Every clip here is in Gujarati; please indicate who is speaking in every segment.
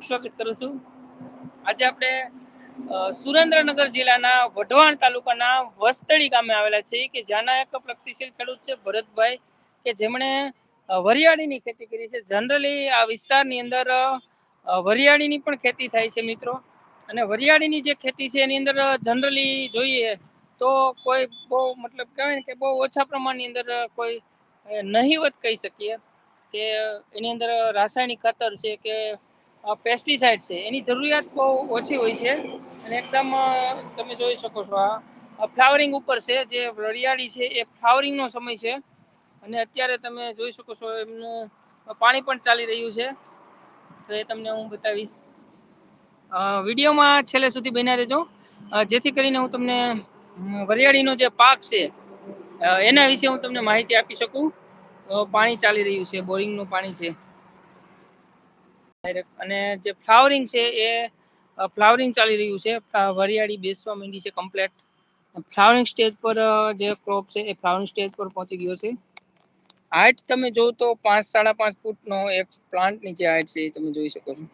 Speaker 1: સ્વાગત કરું છું આજે આપણે સુરેન્દ્રનગર જિલ્લાના વઢવાણ તાલુકાના વસ્તળી ગામે આવેલા છે કે જ્યાંના એક પ્રગતિશીલ ખેડૂત છે ભરતભાઈ કે જેમણે વરિયાળીની ખેતી કરી છે. જનરલી આ વિસ્તારની અંદર વરિયાળીની પણ ખેતી થાય છે મિત્રો. અને વરિયાળીની જે ખેતી છે એની અંદર જનરલી જોઈએ તો કોઈ બહુ મતલબ કહેવાય ને કે બહુ ઓછા પ્રમાણની અંદર કોઈ નહીવત કહી શકીએ કે એની અંદર રાસાયણિક ખાતર છે કે પેસ્ટિસાઇડ છે. એની જરૂરિયાત બહુ ઓછી હોય છે અને એકદમ તમે જોઈ શકો છો આ. ફ્લાવરિંગ ઉપર છે, જે વરિયાળી છે, એ ફ્લાવરિંગનો સમય છે. અને અત્યારે તમે જોઈ શકો છો એમનું પાણી પણ ચાલી રહ્યું છે. તો એ તમને હું બતાવીશ. વિડીયોમાં છેલ્લે સુધી બન્યા રહેજો. જેથી કરીને હું તમને વરિયાળીનો જે પાક છે એના વિશે હું તમને માહિતી આપી શકું. પાણી ચાલી રહ્યું છે, બોરિંગનું પાણી છે. Direct. અને જે ફ્લાવરિંગ છે એ ફ્લાવરિંગ ચાલી રહ્યું છે. વરિયાળી બેસવા માંડી છે કમ્પ્લેટ. ફ્લાવરિંગ સ્ટેજ પર જે ક્રોપ છે એ ફ્લાવરિંગ સ્ટેજ પર પહોંચી ગયો છે. હાઇટ તમે જોવો તો પાંચ, સાડા પાંચ ફૂટનો એક પ્લાન્ટની જે હાઇટ છે એ તમે જોઈ શકો છો.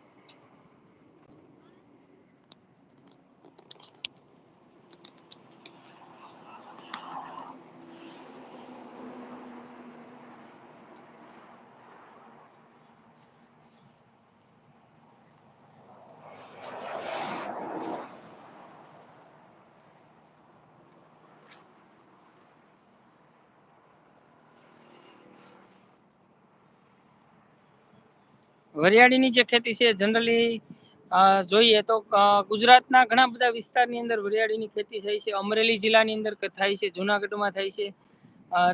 Speaker 1: વરિયાળીની જે ખેતી છે જનરલી જોઈએ તો ગુજરાતના ઘણા બધા વિસ્તારની અંદર વરિયાળીની ખેતી થાય છે. અમરેલી જિલ્લાની અંદર થાય છે, જુનાગઢમાં થાય છે.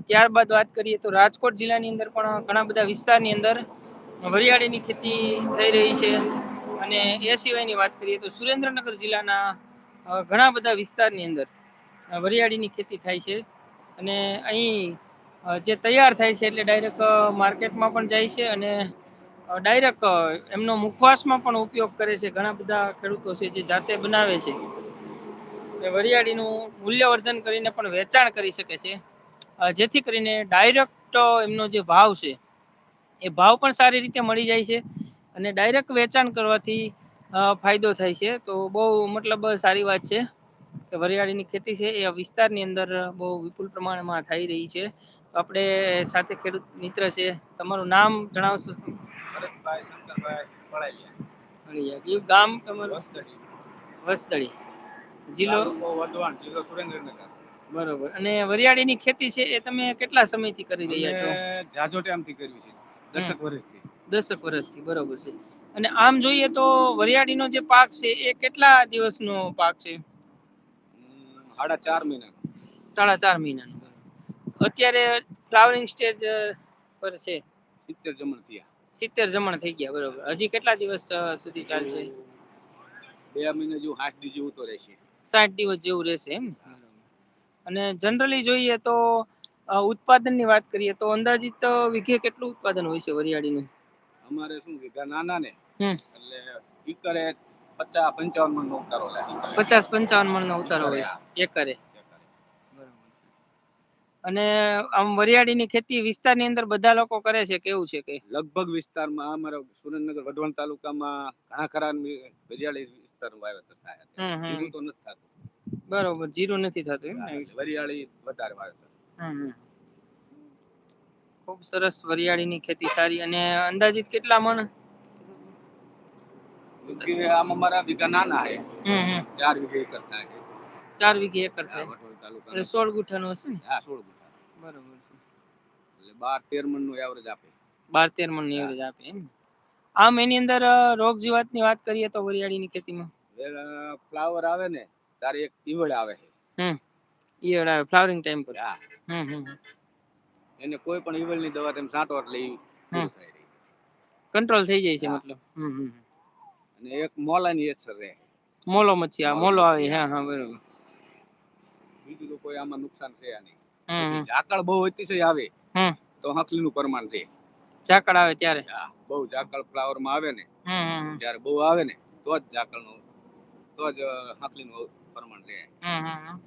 Speaker 1: ત્યારબાદ વાત કરીએ તો રાજકોટ જિલ્લાની અંદર પણ ઘણા બધા વિસ્તારની અંદર વરિયાળીની ખેતી થઈ રહી છે. અને એ સિવાયની વાત કરીએ તો સુરેન્દ્રનગર જિલ્લાના ઘણા બધા વિસ્તારની અંદર વરિયાળીની ખેતી થાય છે. અને અહીં જે તૈયાર થાય છે એટલે ડાયરેક્ટ માર્કેટમાં પણ જાય છે અને ડાયરેક્ટ એમનો મુખવાસમાં પણ ઉપયોગ કરે છે. ઘણા બધા ખેડૂતો છે જે જાતે બનાવે છે. એ વરિયાળીનું મૂલ્યવર્ધન કરીને પણ વેચાણ કરી શકે છે. જેથી કરીને ડાયરેક્ટ એમનો જે ભાવ છે, એ ભાવ પણ સારી રીતે મળી જાય છે અને ડાયરેક્ટ વેચાણ કરવાથી ફાયદો થાય છે. તો બહુ મતલબ સારી વાત છે કે વરિયાળીની ખેતી છે એ વિસ્તારની અંદર બહુ વિપુલ પ્રમાણમાં થઈ રહી છે. તો આપણે સાથે ખેડૂત મિત્ર છે, તમારું નામ જણાવશો? શું
Speaker 2: શંકરભાઈ પળાઈયા
Speaker 1: અળિયા. કયું ગામ તમારું?
Speaker 2: વસ્તડી
Speaker 1: વસ્તળી જિલ્લો?
Speaker 2: તાલુકો જિલ્લો સુરેન્દ્રનગર.
Speaker 1: બરોબર. અને વરિયાળીની ખેતી છે એ તમે કેટલા સમયથી કરી રહ્યા છો?
Speaker 2: જાજો ટાઈમથી કર્યું છે દસક વર્ષથી.
Speaker 1: દસક વર્ષથી બરોબર છે. અને આમ જોઈએ તો વરિયાળીનો જે પાક છે એ કેટલા દિવસનો પાક છે?
Speaker 2: સાડા ચાર મહિના.
Speaker 1: સાડા ચાર મહિનાનો. અત્યારે ફ્લાવરિંગ સ્ટેજ પર છે.
Speaker 2: સિત્તેર જમણ થયા.
Speaker 1: સિત્તેર જમણ થઈ ગયા બરોબર. હજી કેટલા દિવસ સુધી ચાલશે?
Speaker 2: બે મહિના જેવું હાથ દિવસ જેવું તો રહેશે.
Speaker 1: સાઠ દિવસ જેવું રહેશે એમ? અને જનરલી જોઈએ તો ઉત્પાદનની વાત કરીએ તો અંદાજિત વીઘે કેટલું ઉત્પાદન હોય છે વરિયાળીનું?
Speaker 2: અમારે શું વીઘા નાના ને એટલે એકરે પચાસ પંચાવન મણ નો ઉતારો
Speaker 1: પચાસ પંચાવન મણ નો ઉતારો હોય એકરે. અને આમ વરિયાળીની ખેતી વિસ્તારની અંદર બધા લોકો કરે છે કેવું છે કે?
Speaker 2: લગભગ વિસ્તારમાં અમારા સુરેન્દ્રનગર વઢવાણ તાલુકામાં ઘણા ખરા વરિયાળી વિસ્તારનું વાવેતર થાય છે. જીરું તો નથી થતું.
Speaker 1: બરોબર જીરું નથી થતું એમ
Speaker 2: વરિયાળી વધારે વાવેતર.
Speaker 1: ખૂબ સરસ વરિયાળીની ખેતી સારી અને અંદાજિત કેટલા મણ?
Speaker 2: આમ અમારા વીઘા નાના
Speaker 1: હમ
Speaker 2: ચાર વીઘે એકર થાય
Speaker 1: ચાર વીઘે એકર થાય. સોળ ગુઠાનો હશે ને?
Speaker 2: હા સોળ ગુઠા.
Speaker 1: બરોબર છે.
Speaker 2: એટલે બાર તેર મણનું એવરેજ આપે.
Speaker 1: બાર તેર મણનું એવરેજ આપે એમ આમ એની અંદર રોગ જીવાતની વાત કરીએ તો વરિયાળીની ખેતીમાં?
Speaker 2: ફ્લાવર આવે ને તારે એક ઈવડ આવે
Speaker 1: હમ. ઈયળ આવે ફ્લાવરિંગ ટાઈમ પર.
Speaker 2: હા.
Speaker 1: હમ હમ
Speaker 2: એને કોઈ પણ ઈવડની દવા તેમ સાટો એટલે
Speaker 1: કંટ્રોલ થઈ જાય છે મતલબ. હમ હમ
Speaker 2: અને એક મોલાની અસર રહે.
Speaker 1: મોલો મચ્છી આ
Speaker 2: મોલો
Speaker 1: મોલો આવે હા
Speaker 2: હા.
Speaker 1: બરોબર.
Speaker 2: બીજું તો કોઈ આમાં નુકસાન છે નહીં. ઝાકળ બહુ અતિશય આવે. તો હકલી નું પ્રમાણ રહે.
Speaker 1: ઝાકળ આવે ત્યારે?
Speaker 2: બહુ ઝાકળ ફ્લાવરમાં આવે ને. જ્યારે બહુ આવે ને તો જ ઝાકળનું તો જ હાકલી નું પ્રમાણ રહે.
Speaker 1: હમ.